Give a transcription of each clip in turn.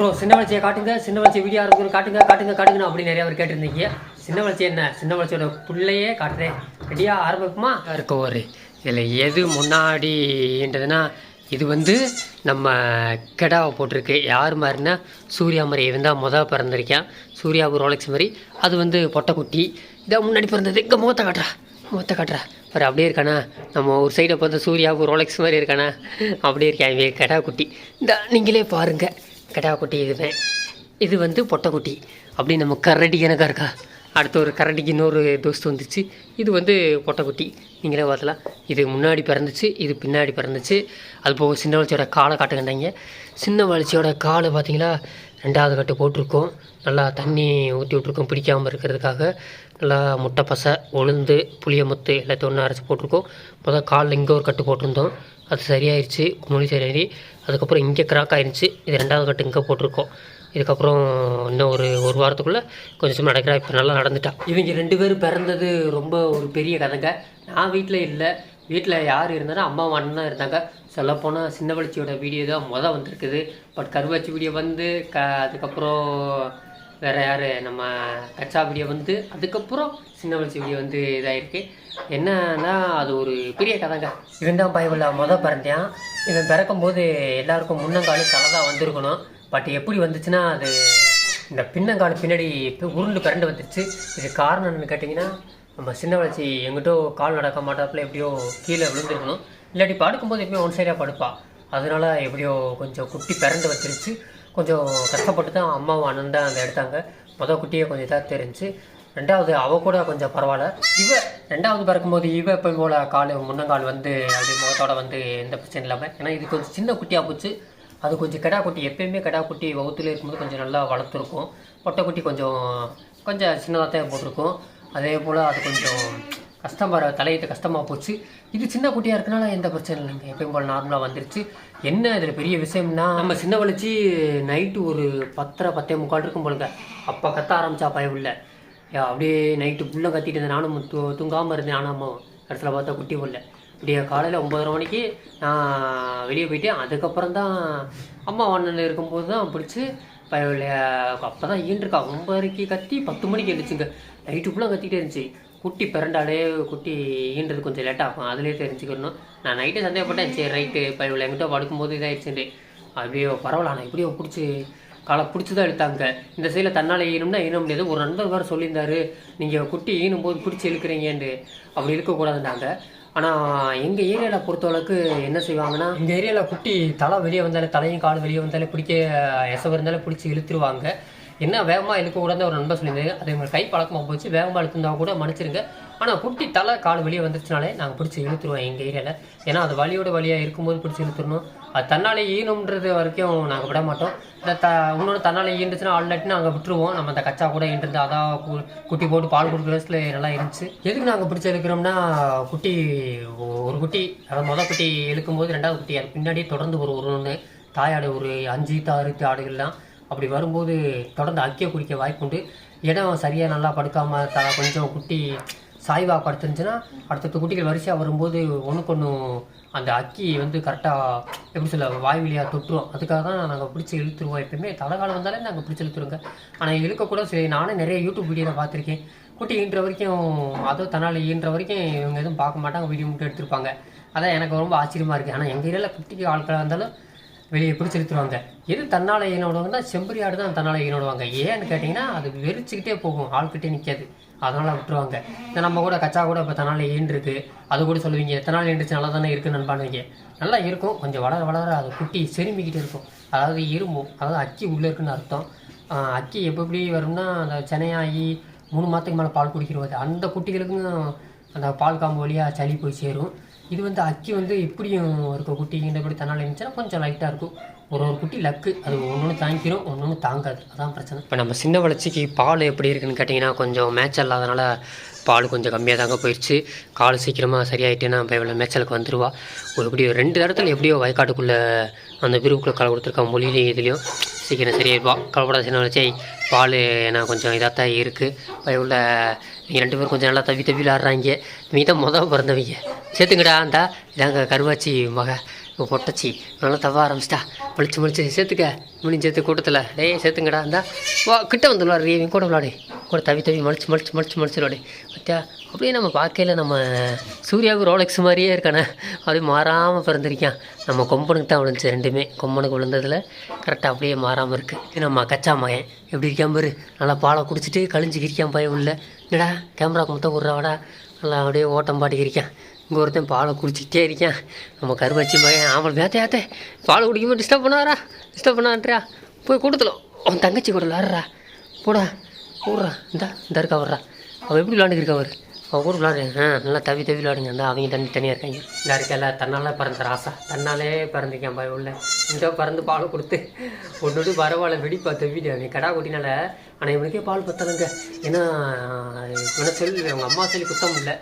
Bro சின்ன வளர்ச்சியை காட்டுங்க சின்ன வளர்ச்சி வீடியோ ஆரம்பிக்கணும் காட்டுங்க காட்டுங்க காட்டுங்க அப்படின்னு நிறைய பேர் கேட்டிருந்தீங்க. சின்ன வளர்ச்சி என்ன? சின்ன வளர்ச்சியோட பிள்ளையே காட்டுறேன். ரெடியா? ஆரம்பிக்குமா இருக்க ஒரு. இதில் எது முன்னாடின்றதுன்னா இது வந்து நம்ம கெடாவை போட்டிருக்கு. யார் மாதிரினா சூர்யா மாதிரி. இவன் தான் மொதல் பிறந்திருக்கேன். சூர்யா ரோலக்ஸ் மாதிரி. அது வந்து பொட்டைக்குட்டி. இதான் முன்னாடி பிறந்தது. இங்கே முகத்தை காட்டுறா. முகத்தை காட்டுறா. பாரு அப்படியே இருக்கானா. நம்ம ஒரு சைடை பார்த்து சூர்யா ரோலக்ஸ் மாதிரி இருக்கானா. அப்படியே இருக்கேன். இவன் கெடா குட்டி. இந்த நீங்களே பாருங்கள் கெடா குட்டி இதுவே. இது வந்து பொட்டைக்குட்டி அப்படி நம்ம கரடி எனக்கா இருக்கா? அடுத்து ஒரு கரடிக்கு இன்னொரு தோஸ்து வந்துச்சு. இது வந்து பொட்டைக்குட்டி நீங்களே பார்த்தலாம். இது முன்னாடி பிறந்துச்சு இது பின்னாடி பிறந்துச்சு. அது போக சின்ன வளர்ச்சியோட காலை காட்டுங்கண்டாங்க சின்ன வளர்ச்சியோட காலை பார்த்தீங்களா? ரெண்டாவது கட்டு போட்டிருக்கோம். நல்லா தண்ணி ஊற்றி விட்ருக்கோம் பிடிக்காமல் இருக்கிறதுக்காக. நல்லா முட்டை பசை உளுந்து புளிய முத்து எல்லாத்தையும் ஒன்று அரைச்சி போட்டிருக்கோம். முதல் காலில் இங்கே ஒரு கட்டு போட்டிருந்தோம். அது சரியாயிருச்சு மொழி சரியாயி அதுக்கப்புறம் இங்கே கிராக் ஆயிருச்சு. இது ரெண்டாவது கட்டு இங்கே போட்டிருக்கோம். இதுக்கப்புறம் இன்னும் ஒரு ஒரு வாரத்துக்குள்ளே கொஞ்சம் நடக்கிறா இப்போ நல்லா நடந்துட்டா. இவங்க ரெண்டு பேரும் பிறந்தது ரொம்ப ஒரு பெரிய கதைங்க. நான் வீட்டில் இல்லை. வீட்டில் யார் இருந்தாலும் அம்மா அண்ணன் தான் இருந்தாங்க. சொல்லப்போனால் சின்ன வளர்ச்சியோட வீடியோ தான் மொதல் வந்திருக்குது. பட் கருவாச்சி வீடியோ வந்து க அதுக்கப்புறம் வேறு யார்? நம்ம கச்சா வீடியோ வந்து அதுக்கப்புறம் சின்ன வளர்ச்சி வீடியோ வந்து இதாகிருக்கு என்னன்னா அது ஒரு பெரிய கதைங்க இரண்டாம் பயவில் மொதல் பிறந்தேன் இவன் பிறக்கும்போது எல்லாருக்கும் முன்னங்காலும் தலை தான் வந்திருக்கணும். பட் எப்படி வந்துச்சுன்னா அது இந்த பின்னங்கால் பின்னாடி இப்போ உருண்டு பிறண்டு வந்துருச்சு. இது காரணம் என்னன்னு கேட்டிங்கன்னா நம்ம சின்ன வளர்ச்சி எங்கிட்டோ கால் நடக்க மாட்டாப்புல எப்படியோ கீழே விழுந்துருக்கணும். இல்லாட்டி படுக்கும்போது எப்படியும் ஒன் சைடாக படுப்பா. அதனால் எப்படியோ கொஞ்சம் குட்டி பிறண்டு வச்சிருச்சு. கொஞ்சம் கஷ்டப்பட்டு தான் அம்மாவும் அண்ணன் தான் அதை எடுத்தாங்க. மொதல் குட்டியே கொஞ்சம் இதாக தெரிஞ்சு ரெண்டாவது அவ கூட கொஞ்சம் பரவாயில்ல. இவ ரெண்டாவது பிறக்கும்போது இவ இப்போ போல கால் முன்னங்கால் வந்து அப்படி முகத்தோட வந்து எந்த பிரச்சனையும் இல்லாமல் ஏன்னா இது கொஞ்சம் சின்ன குட்டியாக போச்சு. அது கொஞ்சம் கிடா குட்டி எப்பயுமே கிடா குட்டி வகுத்துல இருக்கும்போது கொஞ்சம் நல்லா வளர்த்துருக்கும். பொட்டை குட்டி கொஞ்சம் கொஞ்சம் சின்னதாக தான் போட்டிருக்கும். அதே போல் அது கொஞ்சம் கஷ்டம் வர தலையிட்டு கஷ்டமாக போச்சு. இது சின்ன குட்டியாக இருக்கனால எந்த பிரச்சனை இல்லைங்க. எப்பயும் போல் நார்மலாக வந்துருச்சு. என்ன இதில் பெரிய விஷயம்னா நம்ம சின்ன வலிச்சு நைட்டு ஒரு பத்தரை பத்தே முக்கால் இருக்கும் போலுங்க. அப்போ கத்த ஆரம்பித்தா பயம் இல்லை. அப்படியே நைட்டு ஃபுல்லாக கத்திட்டு இருந்தேன். நானும் தூ தூங்காமல் இருந்தேன். நானும் இடத்துல பார்த்தா குட்டி போடல அப்படியே காலையில் ஒம்பதரை மணிக்கு நான் வெளியே போயிட்டேன். அதுக்கப்புறம் தான் அம்மா அண்ணன் இருக்கும்போது தான் பிடிச்சி அப்போ தான் ஈன்றிருக்கா ஒம்பதரைக்கு கத்தி பத்து மணிக்கு எழுந்துச்சுங்க நைட்டு ஃபுல்லாக கத்திக்கிட்டே இருந்துச்சு. குட்டி பிறண்டாலே குட்டி ஈன்றது கொஞ்சம் லேட் ஆகும். அதுலேயே தெரிஞ்சுக்கணும். நான் நைட்டே சந்தேகப்பட்டேன். சரி ரைட்டு இப்போ இவ்வளோ எங்கிட்ட படுக்கும்போது இதாகிடுச்சுட்டு அப்படியே பரவாயில்ல நான் எப்படியோ பிடிச்சி காலை பிடிச்சி தான் எடுத்தாங்க. இந்த சைடில் தன்னால் ஈனும்னா ஈன முடியாது. ஒரு நண்பர் வேறு சொல்லியிருந்தாரு நீங்கள் குட்டி ஈனும் போது பிடிச்சி இழுக்கிறீங்கன்ட்டு அப்படி இழுக்கக்கூடாதுன்னாங்க. ஆனால் எங்கள் ஏரியாவில் பொறுத்தளவுக்கு என்ன செய்வாங்கன்னா எங்கள் ஏரியாவில் குட்டி தலை வெளியே வந்தாலே தலையும் கால் வெளியே வந்தாலே பிடிக்க எசவு இருந்தாலே பிடிச்சி இழுத்துருவாங்க. என்ன வேகமாக இழுக்கக்கூடாது ஒரு நண்பர் சொல்லியிருந்தாரு. அதே மாதிரி கை பழக்கமாக போச்சு. வேகமாக இழுத்துருந்தா கூட மன்னிச்சிருங்க. ஆனால் குட்டி தலை கால் வெளியே வந்துருச்சுனாலே நாங்கள் பிடிச்சி இழுத்துருவோம் எங்கள் ஏரியாவில் ஏன்னா அது வலியோட வழியாக இருக்கும்போது பிடிச்சி இழுத்துடணும். அது தன்னாலே ஈனுன்றது வரைக்கும் நாங்கள் விட மாட்டோம். இந்த த இன்னொன்று தன்னாலே ஈண்டுச்சுன்னா ஆல்ரெடி நாங்கள் விட்டுருவோம். நம்ம அந்த கச்சா கூட ஈன்றது அதான் குட்டி போட்டு பால் கொடுக்குற வயசுல நல்லா இருந்துச்சு. எதுக்கு நாங்கள் பிடிச்சி இழுக்கிறோம்னா குட்டி ஒரு குட்டி அதாவது மொதல் குட்டி இழுக்கும்போது ரெண்டாவது குட்டி அது பின்னாடியே தொடர்ந்து ஒரு ஒரு ஒன்று தாயாடு ஒரு அஞ்சு ஆறு ஆடுகள்லாம். அப்படி வரும்போது தொடர்ந்து அக்கிய குடிக்க வாய்ப்புண்டு. இடம் சரியாக நல்லா படுக்காமல் த கொஞ்சம் குட்டி சாய்வா படுத்துருந்துச்சுன்னா அடுத்தடுத்த குட்டிகள் வரிசையாக வரும்போது ஒன்றுக்கு ஒன்று அந்த அக்கி வந்து கரெக்டாக எப்படி சொல்ல வாய் வழியாக தொட்டுரும். அதுக்காக தான் நாங்கள் பிடிச்சி இழுத்துருவோம் எப்பயுமே. தலைகாலம் வந்தாலே நாங்கள் பிடிச்சி இழுத்துருங்க. ஆனால் இழுக்கக்கூட சரி நானே நிறைய யூடியூப் வீடியோவில் பார்த்துருக்கேன். குட்டி ஈன்ற வரைக்கும் அதுவும் தன்னால் ஈன்ற வரைக்கும் இவங்க எதுவும் பார்க்க மாட்டாங்க வீடியோ மட்டும் எடுத்திருப்பாங்க. அதான் எனக்கு ரொம்ப ஆச்சரியமாக இருக்குது ஆனால் எங்கள் ஏரியாவில் குட்டிக்கு ஆட்களாக இருந்தாலும் வெளியே பிடிச்சி எடுத்துருவாங்க எது தன்னால் ஈனோடுவாங்க செம்பரி ஆடு தான் தன்னால் ஈனோடுவாங்க ஏன்னு கேட்டிங்கன்னா அது வெறிச்சிக்கிட்டே போகும். ஆள்கிட்டே நிற்காது அதனால் விட்டுருவாங்க. இந்த நம்ம கூட கச்சா கூட இப்போ தன்னால் ஈன்றிருக்கு அது கூட சொல்லுவீங்க. எத்தனால் ஈன்றுச்சு நல்லா தானே இருக்குன்னு நண்பானுவீங்க நல்லா இருக்கும். கொஞ்சம் வளர வளர அது குட்டி செருமிக்கிட்டு இருக்கும். அதாவது இரும்பும் அதாவது அக்கி உள்ளே இருக்குன்னு அர்த்தம். அக்கி எப்போ எப்படி வரும்னா அந்த சென்னையாகி மூணு மாதத்துக்கு மேலே பால் குடிக்கிறது அந்த குட்டிகளுக்கும் அந்த பால் காம்பு வழியாக சளி போய் சேரும். இது வந்து அக்கி வந்து இப்படியும் இருக்க குட்டி தன்னால் இருந்துச்சுன்னா கொஞ்சம் லைட்டாக இருக்கும். ஒரு ஒரு குட்டி லக்கு அது ஒன்று ஒன்று தாங்கிக்கிறோம் ஒன்று ஒன்று தாங்காது. அதான் பிரச்சனை. இப்போ நம்ம சின்ன வளர்ச்சிக்கு பால் எப்படி இருக்குன்னு கேட்டிங்கன்னா கொஞ்சம் மேட்ச் இல்லாதனால பால் கொஞ்சம் கம்மியாக தாங்க போயிடுச்சு கால் சீக்கிரமாக சரியாயிட்டேன்னா இப்போ இவ்வளோ மேட்சலுக்கு வந்துடுவா ஒரு எப்படி ரெண்டு இடத்துல எப்படியோ வயக்காட்டுக்குள்ளே அந்த பிரிவுக்குள்ளே கால் கொடுத்துருக்கா மொழியிலையும் இதுலேயும் சீக்கிரம் சரியாயிருப்பா கவலைப்படாத சின்ன வளர்ச்சி பால் ஏன்னா கொஞ்சம் இதாக தான் இருக்குது உள்ள நீங்கள் ரெண்டு பேரும் கொஞ்சம் நல்லா தவி தவி விளாட்றாங்க நீ தான் மொதல் பிறந்தவங்க. சேர்த்துங்கடா அந்தா இதாங்க கருவாச்சி மக. இப்போ பொட்டச்சி. நல்லா தவ ஆரம்பிச்சிட்டா. மலிச்சு முழிச்சு சேர்த்துக்க. முடிஞ்சு சேர்த்து கூட்டத்தில். டேய் சேர்த்துங்கடா இருந்தா வா கிட்ட வந்து விளாடு கூட விளாடு. கூட தவி தவி மலிச்சு மலிச்சு மலிச்சு மலிச்சு பத்தியா அப்படியே நம்ம பார்க்கையில நம்ம சூர்யாவுக்கு ரோலெக்ஸ் மாதிரியே இருக்கானே. அப்படியே மாறாமல் பிறந்திருக்கான். நம்ம கொம்பனுக்கு தான் விழுந்துச்சு ரெண்டுமே. கொம்பனுக்கு விழுந்ததில் கரெக்டாக அப்படியே மாறாமல் இருக்குது இது நம்ம கச்சா மகன். எப்படி இருக்கான் பாரு? நல்லா பாலை குடிச்சிட்டு கழிஞ்சு கிரிக்கான் பய உள்ள. என்னடா கேமரா முத்தம் விட்றாடா நல்லா அப்படியே ஓட்டம் பாட்டிக்கிருக்கான் இங்கே ஒருத்தன் பாலை குடிச்சிட்டே இருக்கேன். நம்ம கருவச்சி மகன் ஆமல் வேத்த ஏத்தே பால் குடிக்கும்போது டிஸ்டர்ப் பண்ணாரா டிஸ்டர்ப் பண்ணான்றா போய் கூட்டத்தில் அவன் தங்கச்சி கூட விளாட்றா போடா. ஊர்றா இந்தா இந்த இருக்கா வர்றா அவள் எப்படி விளாண்டுக்கிருக்கா அவர் அவன் கூட விளாடு ஆ நல்லா தவி தவி விளாடுங்க இந்த அவங்க தண்ணி தனியாக இருக்காங்க. இந்த இருக்கல தன்னாலே பிறந்த ராசா தன்னாலே பிறந்திருக்கேன் பய உள்ள. இந்த பிறந்து பால் கொடுத்து. ஒன்று பரவாயில்ல வெடிப்பா தவிட்டு நீ கடா கொட்டினால ஆனால் இவனுக்கே பால் பத்தலைங்க. ஏன்னா இவனை சொல்லி அவங்க அம்மா சொல்லி குத்தம் இல்லை.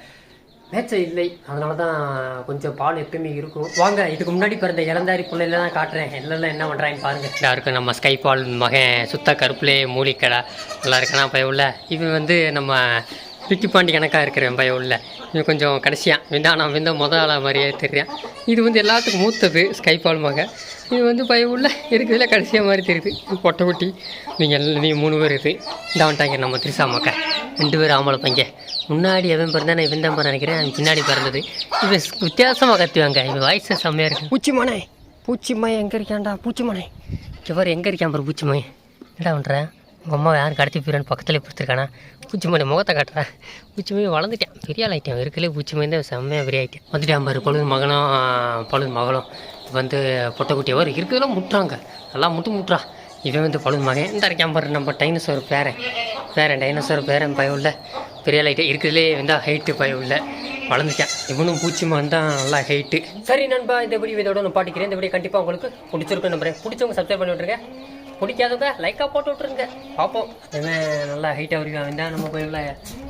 மேட்சை இல்லை. அதனால தான் கொஞ்சம் பால் எப்பயுமே இருக்கும் வாங்க இதுக்கு முன்னாடி பிறந்த இளந்தாரி பிள்ளைல தான் காட்டுறேன். எல்லாம் என்ன பண்ணுறாங்கன்னு பாருங்க. இதா நம்ம ஸ்கை பால் மகன் சுத்த கருப்புலே மூலிக்கடை. நல்லா இருக்குன்னா பய உள்ள இவன் வந்து நம்ம விக்கி பாண்டி கணக்காக இருக்கிறவன் பய உள்ள இவன் கொஞ்சம் கடைசியாக விந்தா நான் விந்த முத ஆளாக மாதிரியே தெரியான் இது வந்து எல்லாத்துக்கும் மூத்தது ஸ்கை பால் மகன். இது வந்து பய உள்ள இருக்கிறதுல கடைசியாக மாதிரி தெரியுது. பொட்டை குட்டி. நீங்கள் எல்லாம் நீ மூணு பேர் இருக்குது இந்த வந்துட்டாங்க நம்ம திரிசா மக்கள். ரெண்டு பேர் ஆம்பளை பையன். முன்னாடி எவன் பிறந்தா இவன் தான் பிறந்த நினைக்கிறேன். அவன் பின்னாடி பிறந்தது. இவன் வித்தியாசமாக கத்துவாங்க. இவன் வயசு செம்மையாக இருக்கு. பூச்சிமானே பூச்சிமாய் எங்கே இருக்கான்டா பூச்சிமானே இவர் எங்கே இருக்கான் பாரு பூச்சிமாய் என்னடா பண்ணுறேன் உங்கள் அம்மா யாரும் கடத்தி போயிடான்னு பக்கத்துலேயே கொடுத்துருக்கானா? பூச்சிமணி முகத்தை காட்டுறேன் பூச்சிமணி வளர்ந்துட்டேன். பெரிய ஆள் ஆகிட்டேன் இருக்கலே பூச்சிமணி தான் செம்மையாக பெரிய ஆகிட்டேன் வந்துட்டான் பாரு பொழுது மகனும் பொழுது மகளும். வந்து பொட்டைக்குட்டி அவர் இருக்கிறதெல்லாம் முட்டுறாங்க. நல்லா முட்டு முட்டுறா இவன் வந்து பழுது மகன். இந்த இருக்கான் பாரு நம்ம டைனோசர் பேரன். பேரன் டைனோசர் பேரன் பயம் உள்ள. பெரிய லைட்டு இருக்கிறதுலே வந்து ஹைட்டு பயம் உள்ள வளர்ந்துட்டேன். இவனும் பூச்சிமான் தான் நல்லா ஹைட்டு சரி நண்பா இந்த வீடியோ இதோட நான் பாட்டிக்கிறேன். இந்த வீடியோ கண்டிப்பாக உங்களுக்கு பிடிச்சிருக்கும் நம்புறேன். பிடிச்சவங்க சப்ஸ்கிரைப் பண்ணி விட்ருங்க பிடிக்காதவங்க லைக்காக போட்டு விட்ருங்க பார்ப்போம். இவன் நல்லா ஹைட்டாக வருவான். வந்தால் நம்ம போய்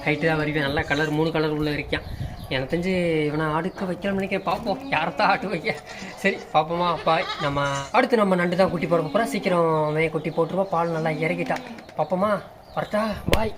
ஹைட்டு தான் வருவேன். நல்லா கலர் மூணு கலர் உள்ள இருக்கான். எனக்கு தெரிஞ்சு இவனை அடுக்க வைக்கணும்னு நினைக்கிறேன். பார்ப்போம். யாரத்தான் ஆட்டு வைக்க? சரி பார்ப்போமா. அப்பா நம்ம அடுத்து நம்ம நண்டு தான் குட்டி போட போகிறோம் சீக்கிரம் அவன் குட்டி போட்டுருவோம் பால் நல்லா இறக்கிட்டா பார்ப்போமா. வரட்டா. பாய்